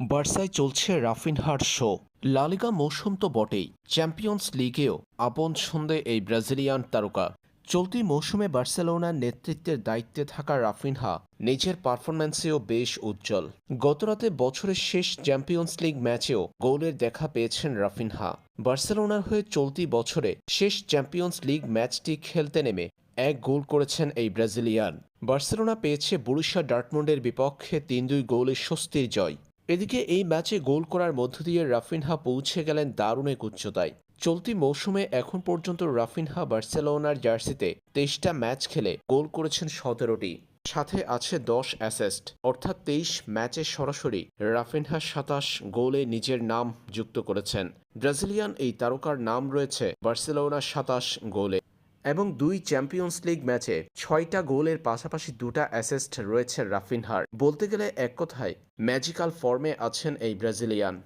বার্সায় চলছে রাফিনহার show. La Liga মৌসুম তো বটেই। চ্যাম্পিয়ন্স লিগেও আপন ছন্দে এই ব্রাজিলিয়ান তারকা। চলতি মৌসুমে বার্সেলোনার নেতৃত্বের দায়িত্বে থাকা রাফিনহা নিজের পারফরম্যান্সেও বেশ উজ্জ্বল। গতরাতে বছরের শেষ চ্যাম্পিয়ন্স লিগ ম্যাচেও গোলের দেখা পেয়েছেন রাফিনহা। বার্সেলোনার হয়ে চলতি বছরে শেষ চ্যাম্পিয়ন্স লিগ ম্যাচটি খেলতে নেমে এক গোল করেছেন এই ব্রাজিলিয়ান। বার্সেলোনা পেয়েছে বুরুশিয়া ডার্টমন্ডের বিপক্ষে তিন দুই গোলে স্বস্তির জয়। এদিকে এই ম্যাচে গোল করার মধ্য দিয়ে রাফিনহা পৌঁছে গেলেন দারুণ এক উচ্চতায়। চলতি মৌসুমে এখন পর্যন্ত রাফিনহা বার্সেলোনার জার্সিতে তেইশটা ম্যাচ খেলে গোল করেছেন সতেরোটি। সাথে আছে দশ অ্যাসেস্ট, অর্থাৎ তেইশ ম্যাচে সরাসরি রাফিনহা সাতাশ গোলে নিজের নাম যুক্ত করেছেন। ব্রাজিলিয়ান এই তারকার নাম রয়েছে বার্সেলোনা সাতাশ গোলে। এবং দুই চ্যাম্পিয়ন্স লিগ ম্যাচে ছয়টা গোলের পাশাপাশি দুটা অ্যাসেস্ট রয়েছে রাফিনহার। বলতে গেলে এক কথায় ম্যাজিক্যাল ফর্মে আছেন এই ব্রাজিলিয়ান।